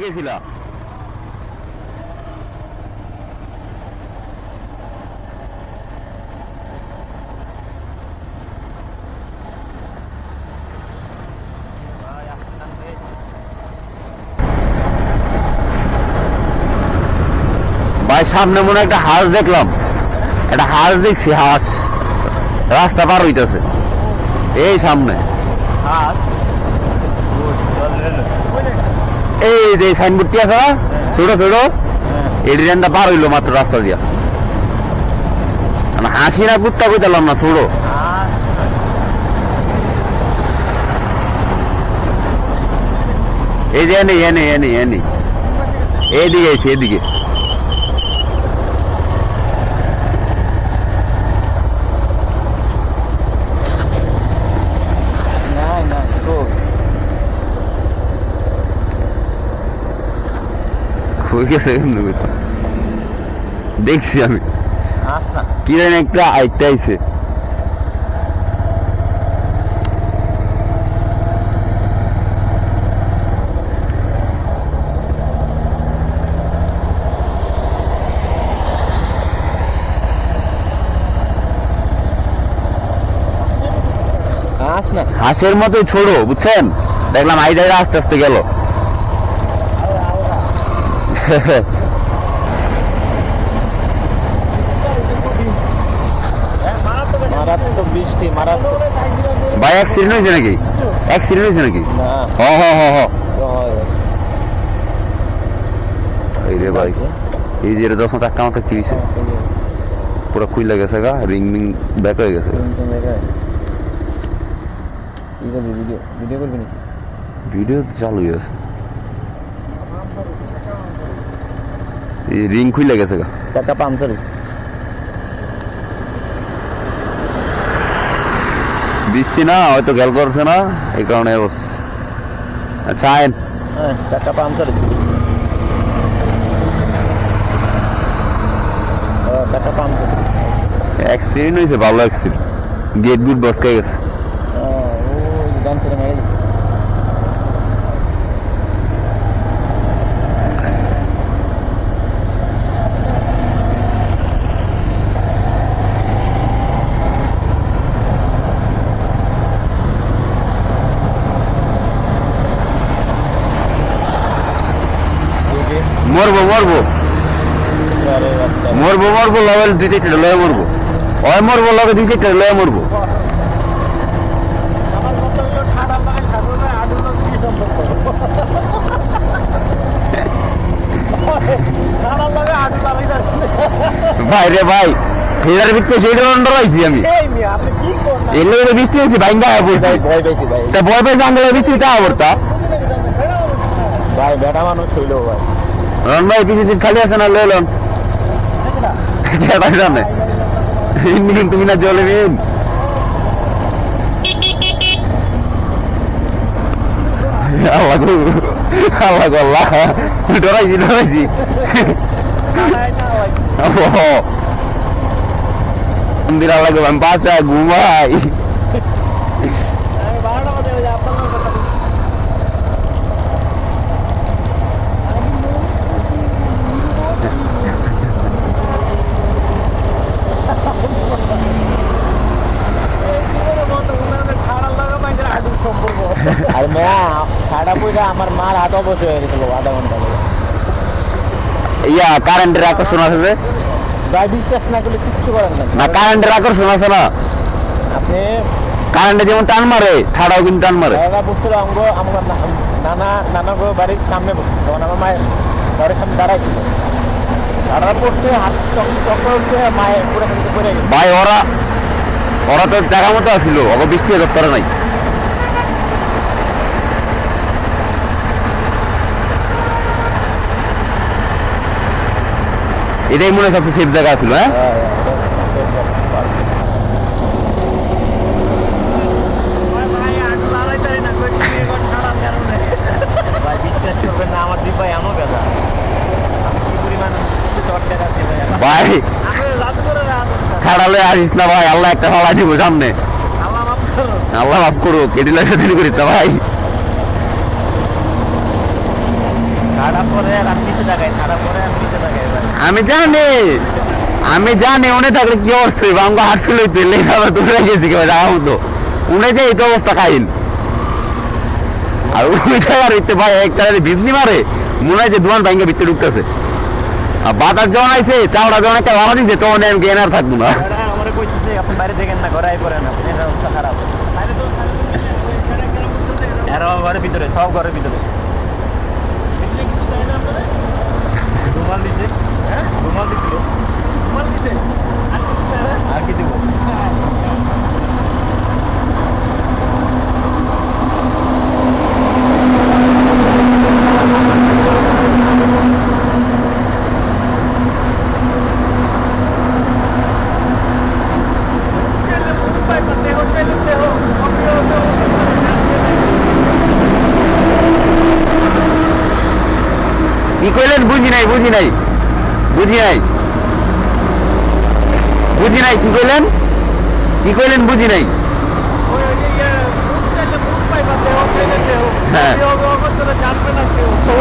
গেছিল ভাই, সামনে মনে একটা হাঁস দেখলাম। একটা হাঁস দেখছি, হাঁস। রাস্তা পার হইতেছে। এই সামনে। এই যে সাইনবোর্ডটি আছে না ছোট ছোট এই ডিজাইনটা পার হইল মাত্র রাস্তা দিয়া। আমি হাসি না কুত্তা কইতালাম না ছোট। এই যে এনে এনে এনে এনে। এদিকে আছে এদিকে। হয়ে গেছে এমনি দেখছি আমি। কি জানি একটা আইছে। হাঁসের মতো ছোড়ো বুঝছেন? দেখলাম আইদাইরা আস্তে আস্তে গেল। ভাই অ্যাক্সিডেন্ট হয়েছে নাকি? অ্যাক্সিডেন্ট হয়েছে নাকি? হ হ হ হ। এই রে ভাই এই যে দশ চাক্কা মাথা কি হয়েছে? পুরো খুইলা গেছে গা রিং রিং ব্যাক হয়ে গেছে। ভিডিও ভিডিও করবি নাকি? ভিডিও চালু আছে। রিং খুইলা গেছে চাকা পাংচার হয়েছে বৃষ্টি না হয়তো গেল করছে না এই কারণে অবস্থা। আচ্ছা আইন। হ্যাঁ চাকা পাংচার হয়েছে চাকা পাংচার অ্যাক্সিডেন্ট হয়েছে ভালো অ্যাক্সিডেন্ট গেট গুট বসকে গেছে। ও গান থেকে মেরে দিচ্ছে মরবো মরবো। মরবো মরবো লগে দুই চারটে লয়ে মরবো। ওই মরবো লগে দুই চারটে লয়ে মরবো। ভাই রে ভাই ফেরার ভিতরে সেই ধরনের রাইছি আমি। লগে বৃষ্টি হয়েছে হয়ে পড়ছে। পেয়েছি ভাই। তা ভয় পেয়ে জানলে বৃষ্টি তা আবরতা ভাই বেটা মানুষ হইল ভাই। রন ভাই কিছু খালি আছে না জানে ইন্দিন তুমি না জলে নিন আল্লাহ গো আল্লাহ গো আল্লাহ। ডরাইছি ডরাইছি। মন্দির আল্লাহ গো আমি বাসা ঘুমাই। আর মেয়া সাড়া পয়সা আমার মার হাত অবশ্যই হয়ে গেছিল আধা ঘণ্টা ইয়া কারেন্টের আকর্ষণ আছে ভাই বিশ্বাস না করলে কিচ্ছু করেন না না কারেন্টের আকর্ষণ আছে না? আপনি কারেন্টে যেমন টান মারে ঠাড়াও কিন্তু টান মারে। জায়গা বসছিল অঙ্গ আমার নানা নানা গো বাড়ির সামনে তখন আমার মায়ের ঘরের সামনে দাঁড়াইছিল দাঁড়ার পড়ছে হাত চক্র উঠছে মায়ের পুরো কিন্তু পড়ে গেছে। ভাই ওরা ওরা তো জায়গা মতো আসছিল ওকে বৃষ্টি নাই। এটাই মনে হয় সবচেয়ে সেফ জায়গা ছিল হ্যাঁ? ভাই পরিমাণ চর্চা রাখছি ভাই খাড়ালে আসিস না ভাই আল্লাহ একটা ফালা দিব সামনে। আল্লাহ মাফ করুক। এটি লাগে করিস না ভাই পরে আর আমি জানি আমি জানি উনি থাকলে কি অবস্থা হইব আমাকে হাট ফেলে দিলে আবার দূরে গেছি কেউ রাখা তো উনি যে এই তো অবস্থা খাইন আর ওই জায়গার হইতে ভাই একটা বিজনি মারে। মনে হয় যে দোকান ভাঙ্গে ভিতরে ঢুকতেছে। আর বাতাস যখন আইছে চাওড়া যখন একটা ভাড়া দিচ্ছে তখন আমি জ্ঞান আর থাকব না। আমার কইতেছে আপনি বাইরে দেখেন না ঘরে আই পড়েন অবস্থা খারাপ। ঘরের ভিতরে সব ঘরের ভিতরে। রুমাল দিছে হ্যাঁ? রুমাল দিছিল রুমাল দিছে আর কি দিব কি কইলেন বুঝি নাই? বুঝি নাই? বুঝি নাই? কি কইলেন? কি কইলেন বুঝি নাই? হ্যাঁ। না কেউ।